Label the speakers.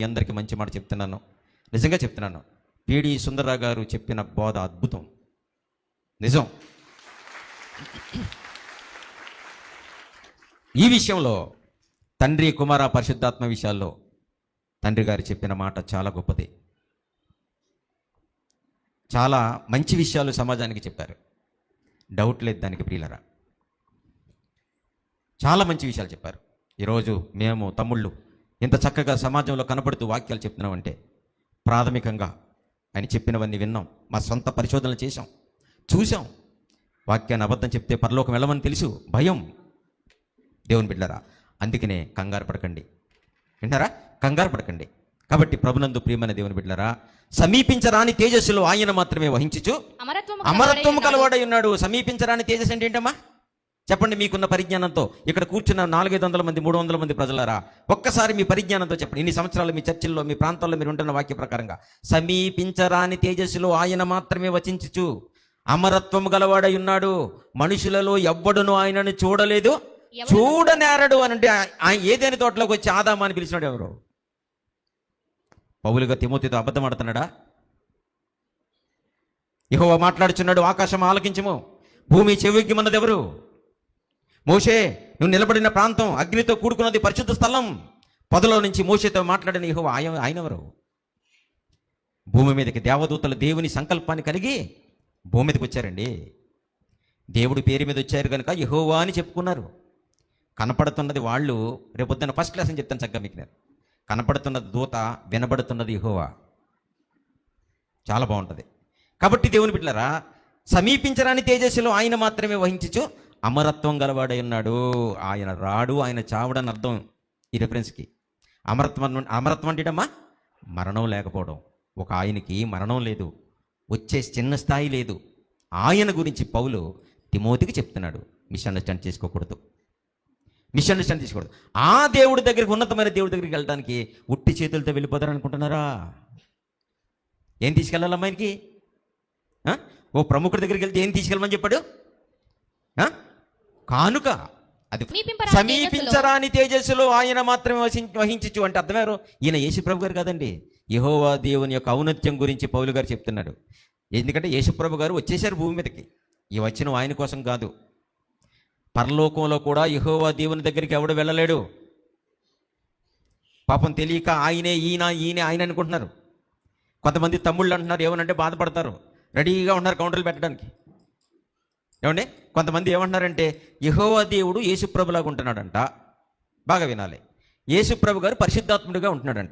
Speaker 1: మీ అందరికీ మంచి మాట చెప్తున్నాను. నిజంగా చెప్తున్నాను. పీడి సుందరరావు గారు చెప్పిన బోధ అద్భుతం. నిజం. ఈ విషయంలో తండ్రి కుమార పరిశుద్ధాత్మ విషయాల్లో తండ్రి గారు చెప్పిన మాట చాలా గొప్పది. చాలా మంచి విషయాలు సమాజానికి చెప్పారు. డౌట్ లేదు దానికి ప్రియులరా. చాలా మంచి విషయాలు చెప్పారు. ఈరోజు మేము తమ్ముళ్ళు ఇంత చక్కగా సమాజంలో కనపడుతూ వాక్యాలు చెప్తున్నామంటే ప్రాథమికంగా ఆయన చెప్పినవన్నీ విన్నాం. మా సొంత పరిశోధనలు చేశాం. చూసాం వాక్యాన్ని అబద్ధం చెప్తే పరలోకం వెళ్ళమని తెలుసు. భయం. దేవుని బిడ్డరా అందుకనే కంగారు పడకండి. వింటారా కంగారు పడకండి. కాబట్టి ప్రభునందు ప్రియమైన దేవుని బిడ్డరా సమీపించరాని తేజస్సులో ఆయన మాత్రమే వహించుచు అమరత్వం
Speaker 2: కలవాడై
Speaker 1: ఉన్నాడు. సమీపించరాని తేజస్ అంటే ఏంటమ్మా? చెప్పండి మీకున్న పరిజ్ఞానంతో. ఇక్కడ కూర్చున్న నాలుగైదు వందల మంది మూడు వందల మంది ప్రజలారా ఒక్కసారి మీ పరిజ్ఞానంతో చెప్పండి. ఇన్ని సంవత్సరాలు మీ చర్చిల్లో మీ ప్రాంతాల్లో మీరు ఉంటున్న వాక్య ప్రకారంగా సమీపించరాని తేజస్సులో ఆయన మాత్రమే వచించుచు అమరత్వం గలవాడై ఉన్నాడు. మనుషులలో ఎవ్వడును ఆయనను చూడలేదు? చూడనేరడు అని అంటే ఆయన ఏదైనా తోటలోకి వచ్చి ఆదామా అని పిలిచినాడు ఎవరు? పౌలుగా తిమోతితో అబద్ధం ఆడుతున్నాడా? యెహోవా మాట్లాడుచున్నాడు ఆకాశం ఆలకించము. భూమి చెవికి ఎవరు? మోషే నువ్వు నిలబడిన ప్రాంతం అగ్నితో కూడుకున్నది పరిశుద్ధ స్థలం. పొదలో నుంచి మోషేతో మాట్లాడిన యెహోవా ఆయన ఆయనెవరు? భూమి మీదకి దేవదూతలు దేవుని సంకల్పాన్ని కలిగి భూమి మీదకి వచ్చారండి. దేవుడి పేరు మీద వచ్చారు కనుక యహోవా అని చెప్పుకున్నారు. కనపడుతున్నది వాళ్ళు రేపొద్దున ఫస్ట్ క్లాస్ అని చెప్తాను చక్కగా మీకు కనపడుతున్నది దూత వినబడుతున్నది యహోవా. చాలా బాగుంటుంది. కాబట్టి దేవుని బిడ్డలరా సమీపించరాని తేజస్సులో ఆయన మాత్రమే వహించచ్చు అమరత్వం గలవాడై ఉన్నాడు. ఆయన రాడు ఆయన చావడని అర్థం ఈ రెఫరెన్స్కి అమరత్వం అమరత్వం అంటేటమ్మా మరణం లేకపోవడం. ఒక ఆయనకి మరణం లేదు. వచ్చే చిన్న స్థాయి లేదు. ఆయన గురించి పౌలు తిమోతికి చెప్తున్నాడు. మిస్అండర్స్టాండ్ చేసుకోకూడదు. మిస్అండర్స్టాండ్ చేసుకోకూడదు. ఆ దేవుడి దగ్గరికి ఉన్నతమైన దేవుడి దగ్గరికి వెళ్ళడానికి ఉట్టి చేతులతో వెళ్ళిపోతారు అనుకుంటున్నారా? ఏం తీసుకెళ్ళాలి అమ్మాయికి ఓ ప్రముఖుడి దగ్గరికి వెళ్తే ఏం తీసుకెళ్ళమని చెప్పాడు? కానుక అది సమీపించరాని తేజస్సులో ఆయన మాత్రమే వహించచ్చు అంటే అర్థమారు? ఈయన యేసుప్రభు గారు కాదండి. యెహోవా దేవుని యొక్క ఔన్నత్యం గురించి పౌలు గారు చెప్తున్నాడు. ఎందుకంటే యేసుప్రభు గారు వచ్చేసారు భూమి మీదకి. ఈ వచ్చిన ఆయన కోసం కాదు. పరలోకంలో కూడా యెహోవా దేవుని దగ్గరికి ఎవడు వెళ్ళలేడు. పాపం తెలియక ఆయనే ఈయన ఈయనే ఆయన అనుకుంటున్నారు. కొంతమంది తమ్ముళ్ళు అంటున్నారు ఏమనంటే బాధపడతారు. రెడీగా ఉన్నారు కౌంటర్లు పెట్టడానికి. ఏమండి? కొంతమంది ఏమంటున్నారంటే యహోవా దేవుడు యేసుప్రభులాగా ఉంటున్నాడంట. బాగా వినాలి. యేసుప్రభు గారు పరిశుద్ధాత్ముడిగా ఉంటున్నాడంట.